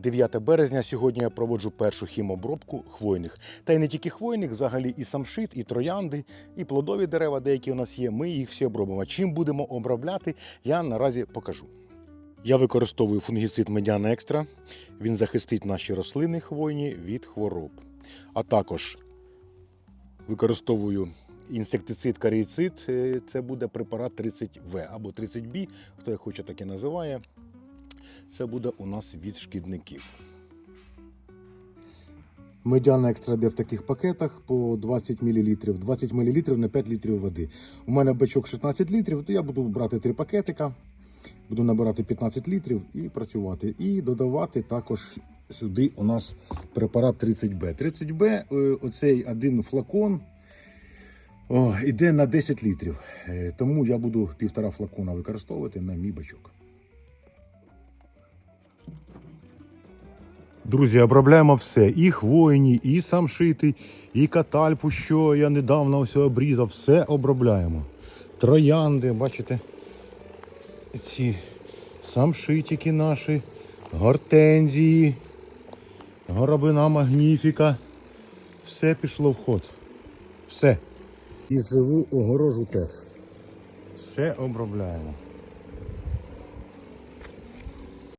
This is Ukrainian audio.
9 березня сьогодні я проводжу першу хімобробку хвойних. Та й не тільки хвойних, взагалі і самшит, і троянди, і плодові дерева, деякі у нас є. Ми їх всі обробимо. Чим будемо обробляти, я наразі покажу. Я використовую фунгіцид Медіана Екстра. Він захистить наші рослини хвойні від хвороб. А також використовую інсектицид каріцид. Е, Це буде препарат 30В або 30B, хто як хоче, так і називає. Це буде у нас від шкідників. Медіана екстра йде в таких пакетах по 20 мл. 20 мл на 5 літрів води. У мене бачок 16 літрів, то я буду брати 3 пакетика, буду набирати 15 літрів і працювати. І додавати також сюди у нас препарат 30Б. 30Б, е, оцей один флакон. О, іде на 10 літрів. Е, Тому я буду півтора флакона використовувати на мій бачок. Друзі, обробляємо все. І хвойні, і самшити, і катальпу, що я недавно ось обрізав. Все обробляємо. Троянди, бачите? Ці самшитики наші, гортензії, горобина магніфіка. Все пішло в ход. Все. І живу огорожу теж. Все обробляємо.